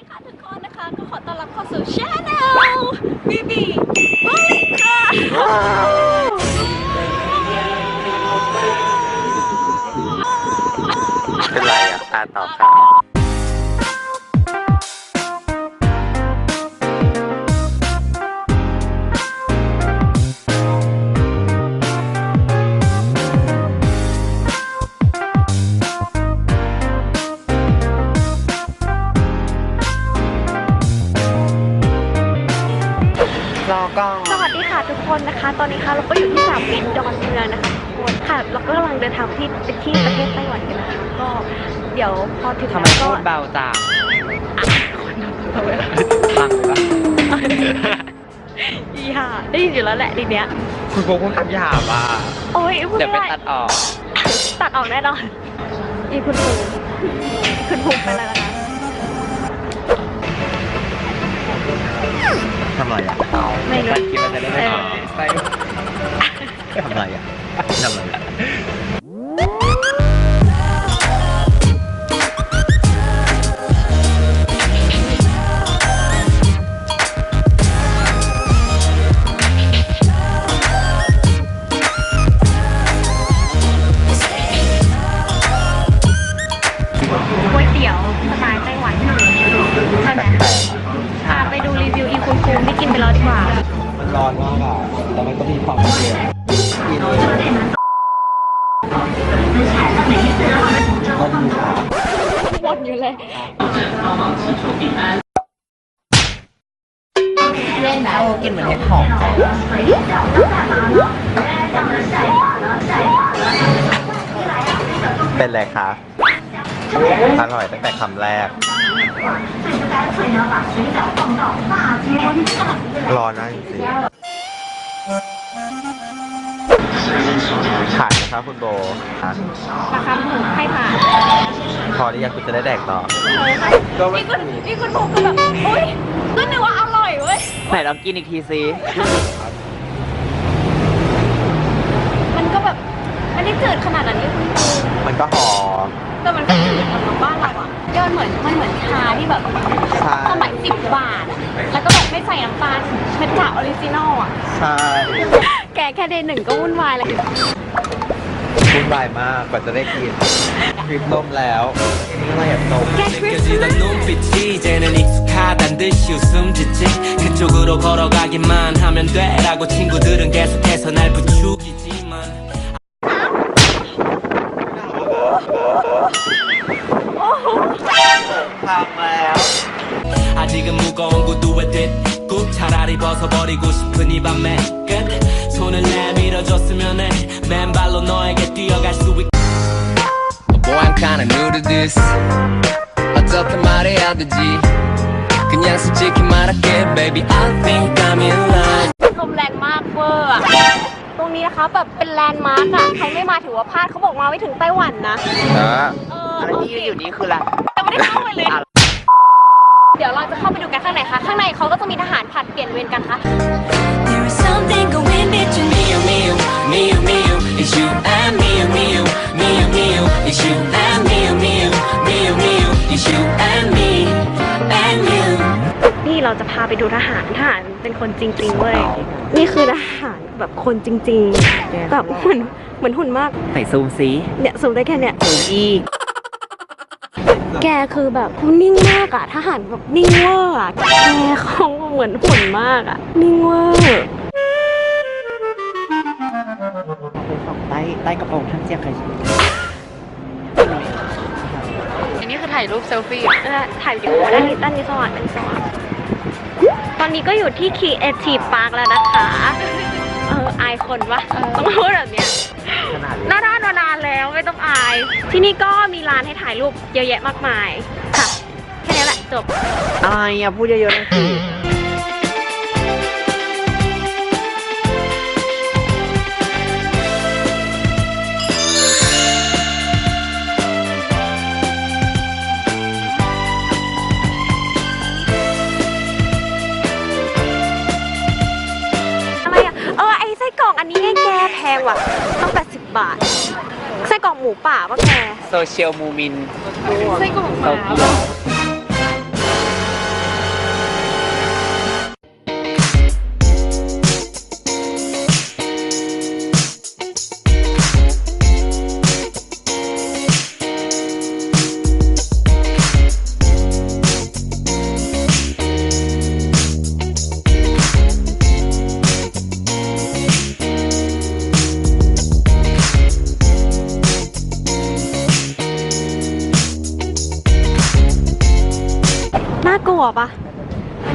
ดีค่ะทุกคนนะคะ ก็ขอต้อนรับเข้าสู่ช anel บีบีโอ้ยค่ะเป็นไรอะตานต่อค่ะ รอกล้องสวัสดีค่ะทุกคนนะคะ ตอนนี้ค่ะเราก็อยู่ที่สนามบินดอนเมืองนะคะทุกคนค่ะ เราก็กำลังเดินทางที่ไปที่ประเทศไต้หวันกันนะคะก็เดี๋ยวพอถึงทำไมแล้วก็พูดเบาจังเอาไว้ฟังปะอีห่าได้ยินอยู่แล้วแหละทีเนี้ยคุณโบพูดคำหยาบอะโอ้ยพูดเดี๋ยวไม่ไปได้ตัดออกตัดออกแน่นอนอีคุณภูคุณภูไปแล้ว นะคะทำไรอะไม่รู้คิดว่าจะได้ไม่ตัดใส่ทำไรอะทำไรอะ ร้อนมากอะแต่มันก็มีความเย็นกินก็ดีค่ะหมดอยู่เลยกินเหมือนเห็ดหอมเป็นไรคะ อร่อยตั้งแต่คำแรก ร้อนนะจริงๆผ่านนะครับคุณโบอะราคาถูกให้ผ่านพอที่ยังคุณจะได้แดกต่อเออนี่คุณนี่คุณภูคือแบบอุ้ยก็นึกว่าอร่อยเว้ยไหนลองกินอีกทีซิ ส่น้ำตาลเป็นจากออริจินอลอะ ใช่ แกแค่เดย์หนึ่งก็วุ่นวายเลย วุ่นวายมากกว่าจะได้กินคลิปนมแล้วนี่อะไรอ่ะนม แกทริป 느껴지던 눈빛이 이제는 익숙하단 듯이 웃음 짓지 그쪽으로 걸어가기만 하면 돼라고 친구들은 계속해서 날 부추기지만 พังแล้ว 아직은 무거운 구두에 뒷 꾹 차라리 벗어버리고 싶은 이 밤의 끝 손을 내밀어줬으면 해 맨발로 너에게 뛰어갈 수 있게 Boy, I'm kinda new to this. 어떻게 말해야 되지? 그냥 솔직히 말할게, baby. I think I'm in love. ลมแรงมากเวอร์อะตรงนี้นะคะแบบเป็นแลนด์มาร์กอะใครไม่มาถือว่าพลาดเขาบอกมาไม่ถึงไต้หวันนะ อ่ะ เออ แล้ว โอ ที่ เค อยู่นี่คืออะไร ยังไม่ได้เข้าไปเลย เดี๋ยวเราจะเข้าไปดูกันข้างในค่ะ ข้างในเขาก็จะมีทหารผลัดเปลี่ยนเวรกันค่ะ There is something going between Mio Mio Mio Mio It's you and Mio Mio Mio Mio It's you and Mio Mio Mio Mio It's you and me and you นี่เราจะพาไปดูทหารทหารเป็นคนจริงๆเว้ย นี่คือทหารแบบคนจริงๆ แบบเหมือนเหมือนหุ่นมาก ไหนซูมซิเนี่ยสูงได้แค่เนี่ย ซูมอีก แกคือแบบเขานิ่งมากอะทหารแบบนิ่งเวอร์อะแกเขาเหมือนหุ่นมากอะนิ่งเวอร์ใต้ใต้กระโปรงท่านเจียงใครอันนี้คือถ่ายรูปเซลฟี่ถ่ายวิดีโอด้านนี้ด้านนี้สว่างด้านนี้สว่างตอนนี้ก็อยู่ที่ Creative Park แล้วนะคะ เอออายคนวะต้องพูดแบบเนี้ยขนาด นานแล้วไม่ต้องอาย ที่นี่ก็มีร้านให้ถ่ายรูปเยอะแยะมากมายค่ะแค่นี้แหละจบอะไรอะพูดเยอะๆเลยสิอะไรอะเออไอไส้กรอกอันนี้ไงแกแพงว่ะต้อง80บาท กรอกหมูป่าป่ะแก โซเชียลมูมิน ไส้กรอกหโตมาเกียว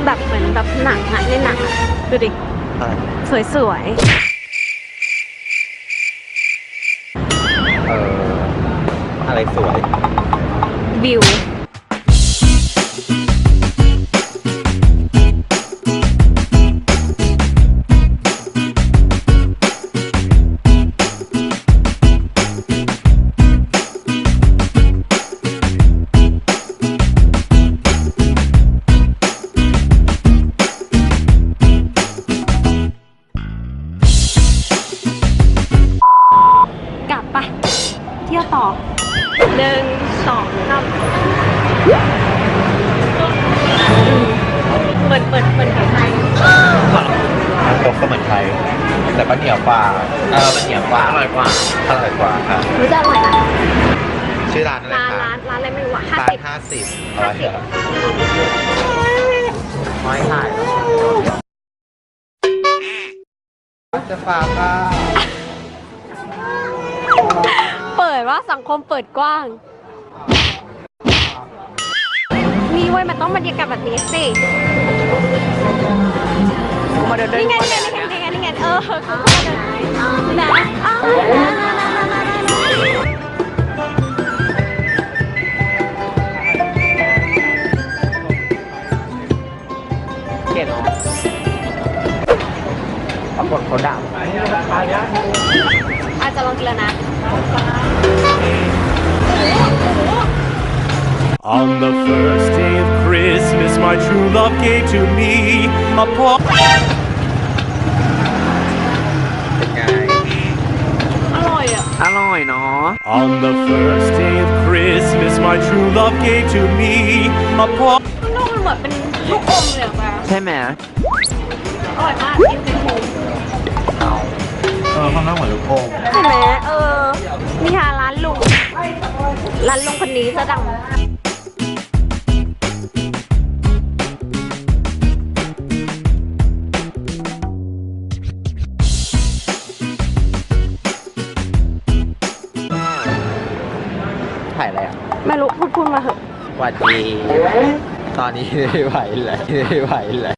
แบบเหมือนแบบหนังอะในหนังอะดูดิอะไรสวยเอออะไรสวยๆวิว น้ำตกก็เหมือนไทย แต่ก็เหนียวกว่าเออมันเหนียวกว่าอร่อยกว่าอร่อยกว่าค่ะรู้จะอร่อยนะชื่อร้านอะไรร้านคะร้านร้านอะไรไม่รู้อะห้าร้านสิบห้าสิบอร่อยเหรอน้อยถ่ายจะฝากค่ะเปิดว่าสังคมเปิดกว้าง นี่เว้ยมันต้องบรรยากาศแบบนี้สิ มาเดินเดินนี่ไงนี่ไงนี่ไงนี่ไงเออก็มาเดินะอ้าวนะนะนะนะนะนะเดเนาะปรากฏเขาด่าอาจจะลองกินแล้วนะ On the first day of Christmas, my true love gave to me a paw. เป็นไงอร่อยอะ อร่อยเนาะ On the first day of Christmas, my true love gave to me a paw. ลูกมันเหมือนเป็นลูกอมเลยอะแม่ใช่ไหมอร่อยมากกินเป็นหมูเออข้างนอกเหมือนลูกโป่งใช่ไหมเออ นี่ค่ะร้านลุง ร้านลุงคนนี้จะดัง ไม่รู้พูดพูดมาเถอะวัดดีตอนนี้ไม่ไหวเลยไม่ไหวเลย